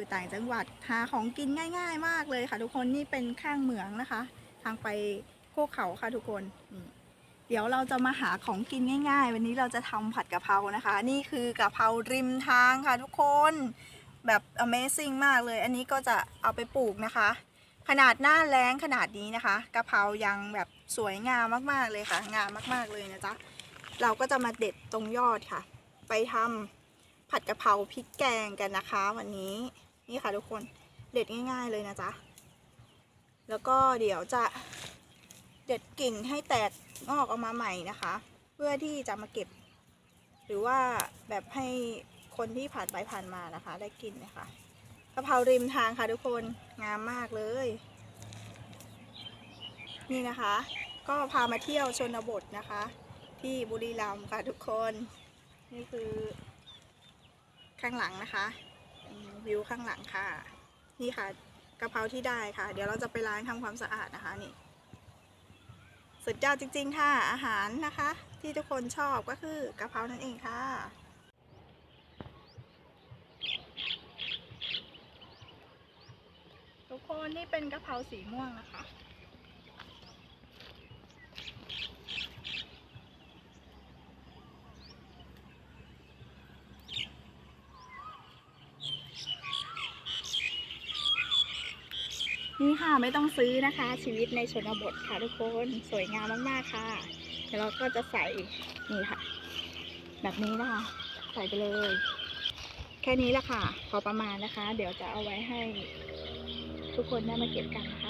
อยู่ต่างจังหวัดหาของกินง่าย ๆ มากเลยค่ะ ทุกคนนี่เป็นข้างเหมืองนะคะ ทางไปโคกเขาค่ะทุกคนเดี๋ยวเราจะมาหาของกินง่าย ๆ วันนี้เราจะทำผัดกะเพรานะคะ นี่คือกะเพราริมทางค่ะทุกคนแบบ Amazing มากเลย อันนี้ก็จะเอาไปปลูกนะคะ ขนาดหน้าแล้งขนาดนี้นะคะกะเพรายังแบบสวยงามมากๆเลยค่ะ งามมากๆเลยนะจ๊ะเราก็จะมาเด็ดตรงยอดค่ะ ไปทำผัดกะเพราพริกแกงกันนะคะวันนี้ นี่ค่ะทุกคนเด็ดง่าย ๆเลยนะจ๊ะ แล้วก็เดี๋ยวจะเด็ดกิ่งให้แตกงอกออกมาใหม่นะคะ เพื่อที่จะมาเก็บ หรือว่าแบบให้คนที่ผ่านไปผ่านมานะคะ ได้กินนะคะกะเพราริมทางค่ะทุกคนงามมากเลย นี่นะคะ ก็พามาเที่ยวชนบทนะคะ ที่บุรีรัมย์ค่ะทุกคน นี่คือข้างหลังนะคะ วิวข้างหลังค่ะ นี่ค่ะกะเพราที่ได้ค่ะ เดี๋ยวเราจะไปล้างทำความสะอาดนะคะนี่สุดยอดจริง ๆ ค่ะ อาหารนะคะ ที่ทุกคนชอบก็คือกะเพรานั่นเองค่ะทุกคนนี่เป็นกะเพราสีม่วงนะคะ นี่ค่ะไม่ต้องซื้อนะคะ ชีวิตในชนบทค่ะทุกคนสวยงามมากๆค่ะเดี๋ยวเราก็จะใส่นี่ค่ะ แบบนี้นะคะ ใส่ไปเลย แค่นี้แหละค่ะ พอประมาณนะคะ เดี๋ยวจะเอาไว้ให้ทุกคนได้มาเก็บกันนะคะ